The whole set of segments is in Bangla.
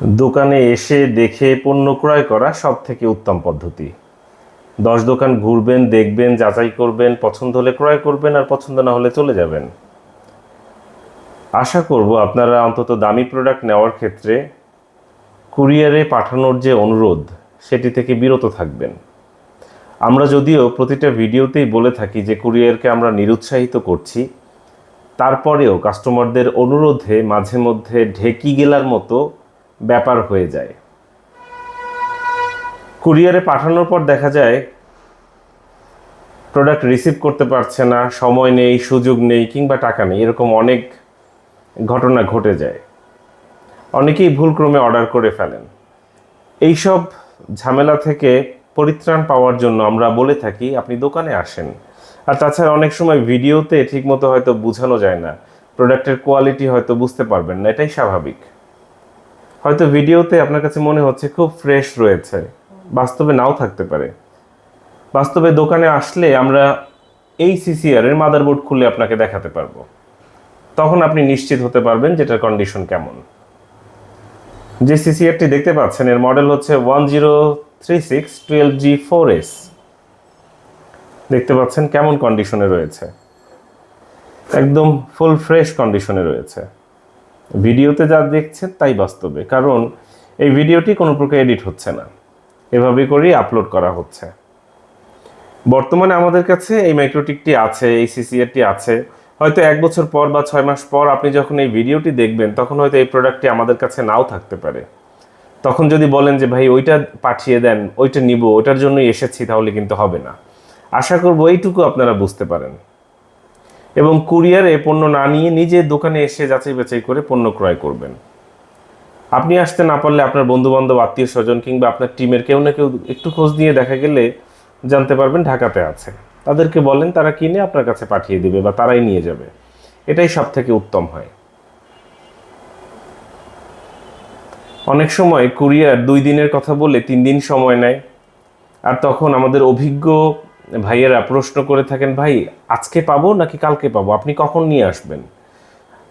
দোকানে এসে দেখে পণ্য ক্রয় করা সব থেকে উত্তম পদ্ধতি। দশ দোকান ঘুরবেন, দেখবেন, যাচাই করবেন, পছন্দ হলে ক্রয় করবেন আর পছন্দ না হলে চলে যাবেন। আশা করব আপনারা অন্তত দামি প্রোডাক্ট নেওয়ার ক্ষেত্রে কুরিয়ারে পাঠানোর যে অনুরোধ, সেটি থেকে বিরত থাকবেন। আমরা যদিও প্রতিটা ভিডিওতেই বলে থাকি যে কুরিয়ারকে আমরা নিরুৎসাহিত করছি, তারপরেও কাস্টমারদের অনুরোধে মাঝে মধ্যে ঢেকি গেলার মতো ব্যাপার হয়ে যায়। কুরিয়ারে পাঠানোর পর দেখা যায় প্রোডাক্ট রিসিভ করতে পারছে না, সময় নেই, সুযোগ নেই কিংবা টাকা নেই, এরকম অনেক ঘটনা ঘটে যায়। অনেকেই ভুলক্রমে অর্ডার করে ফেলেন। এইসব ঝামেলা থেকে পরিত্রাণ পাওয়ার জন্য আমরা বলে থাকি, আপনি দোকানে আসেন। আর তাছাড়া অনেক সময় ভিডিওতে ঠিকমতো হয়তো বোঝানো যায় না। প্রোডাক্টের কোয়ালিটি হয়তো বুঝতে পারবেন না, এটাই স্বাভাবিক। হয়তো ভিডিওতে আপনার কাছে মনে হচ্ছে খুব ফ্রেশ রয়েছে। বাস্তবে নাও থাকতে পারে। বাস্তবে দোকানে আসলে আমরা এই সিসিআর এর মাদারবোর্ড খুলে আপনাকে দেখাতে পারব। তখন আপনি নিশ্চিত হতে পারবেন যেটার কন্ডিশন কেমন। যে সিসিআরটি দেখতে পাচ্ছেন, এর মডেল হচ্ছে one zero three six twelve G four S দেখতে পাচ্ছেন কেমন কন্ডিশনে রয়েছে। একদম ফুল ফ্রেশ কন্ডিশনে রয়েছে। ভিডিওতে যা দেখছেন তাই বাস্তবে, কারণ এই ভিডিওটি কোনো প্রকার এডিট হচ্ছে না। এভাবে করেই আপলোড করা হচ্ছে। বর্তমানে আমাদের কাছে এই মাইক্রোটিকটি আছে, এই সিসিআরটি আছে। হয়তো এক বছর পর বা ছয় মাস পর আপনি যখন এই ভিডিওটি দেখবেন, তখন হয়তো এই প্রোডাক্টটি আমাদের কাছে নাও থাকতে পারে। তখন যদি বলেন যে, ভাই, ওইটা পাঠিয়ে দেন, ওইটা নিব, ওইটার জন্যই এসেছি, তাহলে কিন্তু হবে না। আশা করব এইটুকু আপনারা বুঝতে পারেন। এবং কুরিয়ারে পণ্য না নিয়ে নিজে দোকানে এসে যাচাই বাছাই করে পণ্য ক্রয় করবেন। আপনি আসতে না পারলে আপনার বন্ধু বান্ধব আত্মীয় স্বজন কিংবা আপনার টিমের কেউ না কেউ একটু খোঁজ নিয়ে দেখা গেলে জানতে পারবেন ঢাকাতে আছে। তাদেরকে বলেন, তারা কিনে আপনার কাছে পাঠিয়ে দিবে বা তারাই নিয়ে যাবে। এটাই সব থেকে উত্তম হয়। অনেক সময় কুরিয়ার দুই দিনের কথা বলে তিন দিন সময় নেয়। আর তখন আমাদের অভিজ্ঞ ভাইয়েরা প্রশ্ন করে থাকেন, ভাই, আজকে পাবো নাকি কালকে পাবো? আপনি কখন নিয়ে আসবেন?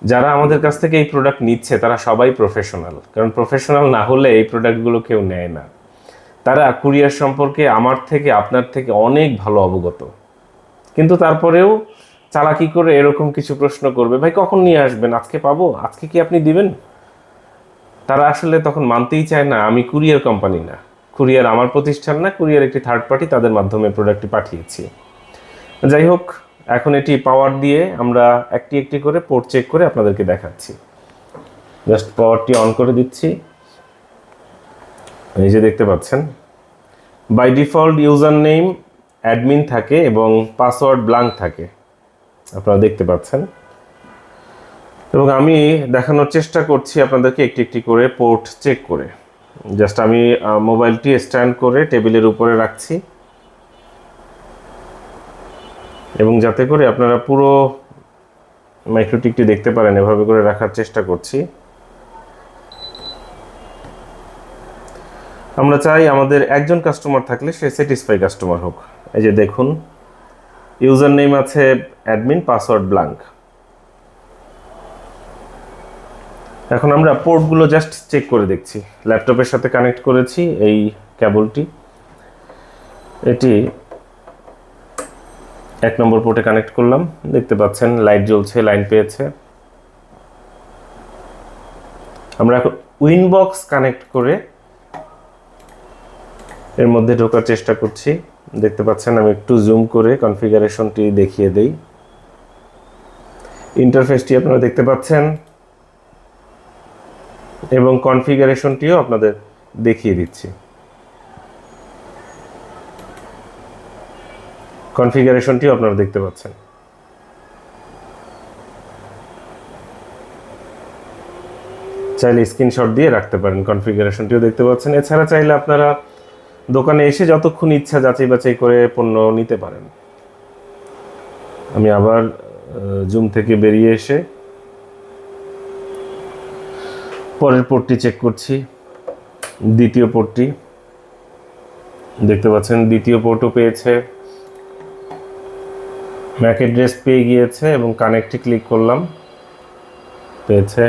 যারা আমাদের কাছ থেকে এই প্রোডাক্ট নিচ্ছে, তারা সবাই প্রফেশনাল কারণ প্রফেশনাল না হলে এই প্রোডাক্টগুলো কেউ নেয় না। তারা কুরিয়ার সম্পর্কে আমার থেকে, আপনার থেকে অনেক ভালো অবগত। কিন্তু তারপরেও চালাকি করে এরকম কিছু প্রশ্ন করবে, ভাই, কখন নিয়ে আসবেন? আজকে পাবো? আজকে কি আপনি দিবেন? তারা আসলে তখন মানতেই চায় না, আমি কুরিয়ার কোম্পানি না। কুরিয়ার আমার প্রতিষ্ঠান না, কুরিয়ার একটি থার্ড পার্টি তাদের মাধ্যমে প্রোডাক্টটি পাঠিয়েছি। যাই হোক, এখন এটি পাওয়ার দিয়ে আমরা একটি একটি করে পোর্ট চেক করে আপনাদেরকে দেখাচ্ছি। জাস্ট পাওয়ারটি অন করে দিচ্ছি। এই যে দেখতে পাচ্ছেন by default user name admin থাকে এবং পাসওয়ার্ড ব্লাঙ্ক থাকে। আপনারা দেখতে পাচ্ছেন। এবং আমি দেখানোর চেষ্টা করছি আপনাদেরকে একটি একটি করে পোর্ট চেক করে। জাস্ট আমি মোবাইলটি স্ট্যান্ড করে টেবিলের উপরে রাখছি। এবং যাতে করে আপনারা পুরো মাইক্রোটিকটি দেখতে পারেন, এভাবে করে রাখার চেষ্টা করছি। আমরা চাই আমাদের একজন কাস্টমার থাকলে সে স্যাটিসফাই কাস্টমার হোক। এই যে দেখুন ইউজার নেম আছে অ্যাডমিন পাসওয়ার্ড ব্লাঙ্ক এখন আমরা পোর্টগুলো জাস্ট চেক করে দেখছি। ল্যাপটপের সাথে কানেক্ট করেছি এই কেবলটি এটি এক নম্বর পোর্টে কানেক্ট করলাম। দেখতে পাচ্ছেন লাইট জ্বলছে লাইন পেয়েছে। আমরা এখন উইনবক্স কানেক্ট করে এর মধ্যে ঢোকার চেষ্টা করছি। দেখতে পাচ্ছেন, আমি একটু জুম করে কনফিগারেশনটি দেখিয়ে দেই। ইন্টারফেসটি আপনারা দেখতে পাচ্ছেন। এবং কনফিগারেশনটিও আপনাদের দেখিয়ে দিচ্ছি। কনফিগারেশনটিও আপনারা দেখতে পাচ্ছেন। চাইলে স্ক্রিনশট দিয়ে রাখতে পারেন, কনফিগারেশনটিও দেখতে পাচ্ছেন। এছাড়া চাইলে আপনারা দোকানে এসে যতক্ষণ ইচ্ছা যাচাই বাছাই করে পণ্য নিতে পারেন। আমি আবার জুম থেকে বেরিয়ে এসে পরের পোর্টটি চেক করছি। দ্বিতীয় পোর্টটি দেখতে পাচ্ছেন, দ্বিতীয় পোর্টও পেয়েছে। ম্যাক অ্যাড্রেস পেয়ে গিয়েছে এবং কানেক্টে ক্লিক করলাম। পেয়েছে।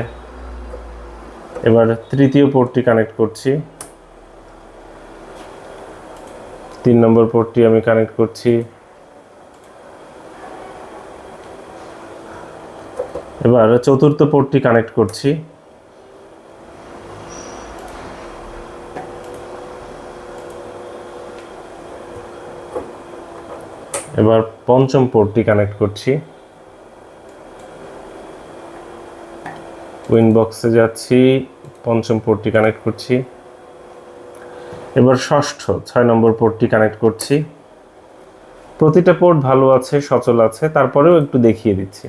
এবার তৃতীয় পোর্টটি কানেক্ট করছি। তিন নম্বর পোর্টটি আমি কানেক্ট করছি। এবার চতুর্থ পোর্টটি কানেক্ট করছি। এবার পঞ্চম পোর্টটি কানেক্ট করছি। উইন বক্সে যাচ্ছি, পঞ্চম পোর্টটি কানেক্ট করছি। এবার ষষ্ঠ, ছয় নম্বর পোর্টটি কানেক্ট করছি। প্রতিটা পোর্ট ভালো আছে, সচল আছে, তারপরেও একটু দেখিয়ে দিচ্ছি।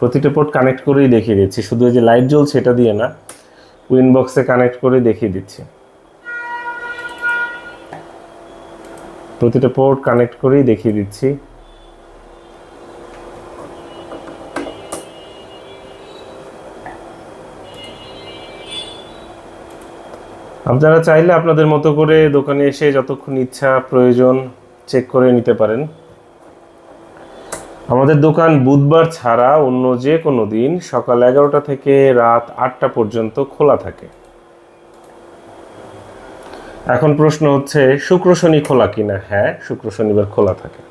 প্রতিটা পোর্ট কানেক্ট করেই দেখিয়ে দিচ্ছি, শুধু এই যে লাইট জ্বলছে এটা দিয়ে না, উইন বক্সে কানেক্ট করে দেখিয়ে দিচ্ছি। প্রতিটা পোর্ট কানেক্ট করেই দেখিয়ে দিচ্ছি। আপনারা চাইলে আপনাদের মতো করে দোকানে এসে যতক্ষণ ইচ্ছা প্রয়োজন চেক করে নিতে পারেন। আমাদের দোকান বুধবার ছাড়া অন্য যে কোনো দিন সকাল এগারোটা থেকে রাত আটটা পর্যন্ত খোলা থাকে। এখন প্রশ্ন হচ্ছে, শুক্র শনি খোলা কিনা? হ্যাঁ শুক্র শনিবার খোলা থাকে।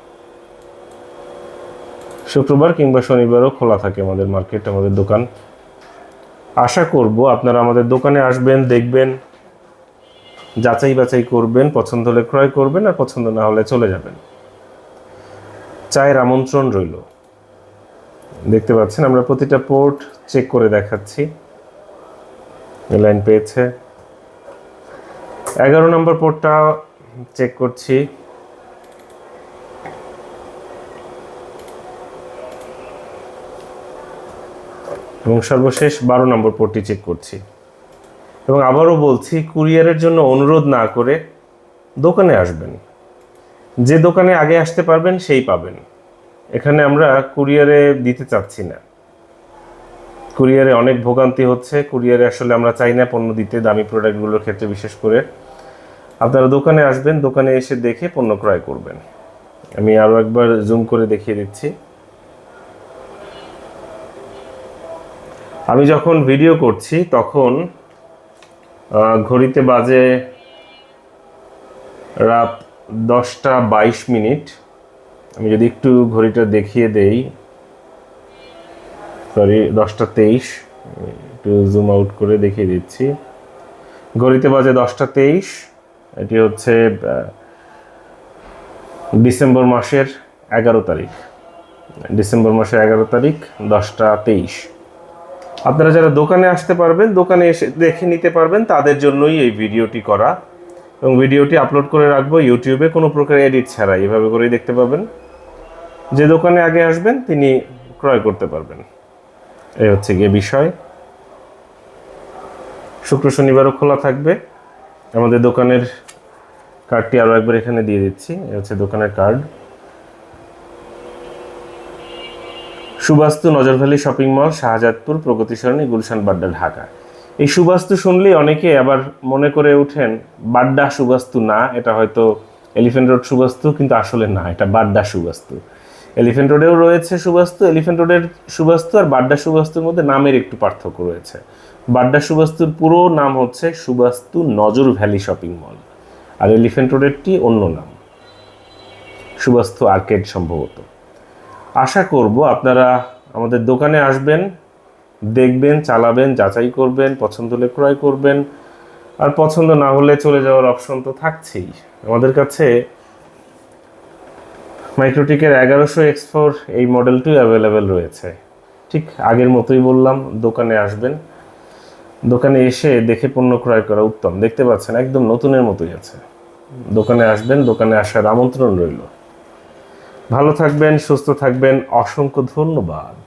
শুক্রবার কিংবা শনিবারও খোলা থাকে আমাদের মার্কেট আমাদের দোকান। আশা করব আপনারা আমাদের দোকানে আসবেন, দেখবেন, যাচাই বাছাই করবেন, পছন্দ হলে ক্রয় করবেন আর পছন্দ না হলে চলে যাবেন। চায়ের আমন্ত্রণ রইল। দেখতে পাচ্ছেন আমরা প্রতিটা পোর্ট চেক করে দেখাচ্ছি। লাইন পেয়েছে। এগারো নম্বর পোর্টটা চেক করছি। এবং সর্বশেষ বারো নম্বর পোর্টটি চেক করছি। এবং আবারও বলছি, কুরিয়ারের জন্য অনুরোধ না করে দোকানে আসবেন। যে দোকানে আগে আসতে পারবেন, সেই পাবেন। এখানে আমরা কুরিয়ারে দিতে চাচ্ছি না। কুরিয়ারে অনেক ভোগান্তি হচ্ছে। কুরিয়ারে আসলে আমরা চাই না পণ্য দিতে। দামি প্রোডাক্টগুলোর ক্ষেত্রে বিশেষ করে আপনারা দোকানে আসবেন, দোকানে এসে দেখে পণ্য ক্রয় করবেন। আমি আরও একবার জুম করে দেখিয়ে দিচ্ছি। আমি যখন ভিডিও করছি, তখন ঘড়িতে বাজে রাত দশটা বাইশ মিনিট। আমি যদি একটু ঘড়িটা দেখিয়ে দেই সরি দশটা তেইশ একটু জুম আউট করে দেখিয়ে দিচ্ছি। ঘড়িতে বাজে দশটা তেইশ। এটি হচ্ছে ডিসেম্বর মাসের এগারো তারিখ। ডিসেম্বর মাসের এগারো তারিখ, দশটা তেইশ। আপনারা যারা দোকানে আসতে পারবেন, দোকানে এসে দেখে নিতে পারবেন তাদের জন্যই এই ভিডিওটি করা। এবং ভিডিওটি আপলোড করে রাখব, ইউটিউবে কোনো প্রকার এডিট ছাড়া এভাবে করেই দেখতে পাবেন। যে দোকানে আগে আসবেন, তিনি ক্রয় করতে পারবেন। এই হচ্ছে গিয়ে বিষয়। শুক্র শনিবারও খোলা থাকবে। আমাদের দোকানের কার্ডটি আরও একবার এখানে দিয়ে দিচ্ছি। এই হচ্ছে দোকানের card. Subastu Nazar Valley shopping mall, Shahzadpur Pragati Sarani Gulshan, Badda, Dhaka. এই সুবাস্তু শুনলেই অনেকে আবার মনে করে ওঠেন, বাড্ডা সুবাস্তু না, এটা হয়তো এলিফেন্ট রোড সুবাস্তু, কিন্তু আসলে না, এটা বাড্ডা সুবাস্তু। এলিফেন্ট রোডেও রয়েছে সুবাস্তু, এলিফেন্ট রোডের সুবাস্তু আর বাড্ডা সুবাস্তুর মধ্যে নামের একটু পার্থক্য রয়েছে। বাড্ডা সুবাস্তুর পুরো নাম হচ্ছে Subastu Nazar valley shopping mall, আর এলিফেন্ট রোডেরটি অন্য নাম। সুবাস্তু আর্কেড সম্ভবত। আশা করব আপনারা আমাদের দোকানে আসবেন, দেখবেন, চালাবেন, যাচাই করবেন, পছন্দ হলে ক্রয় করবেন, আর পছন্দ না হলে চলে যাওয়ার অপশন তো থাকছেই। আমাদের কাছে মাইক্রোটিকের এগারোশো এক্স ফোর এই মডেলটিও অ্যাভেলেবেল রয়েছে। ঠিক আগের মতোই বললাম, দোকানে আসবেন। দোকানে এসে দেখে পণ্য ক্রয় করা উত্তম। দেখতে পাচ্ছেন, একদম নতুনের মতোই আছে। দোকানে আসবেন, দোকানে আসার আমন্ত্রণ রইল। ভালো থাকবেন, সুস্থ থাকবেন। অসংখ্য ধন্যবাদ।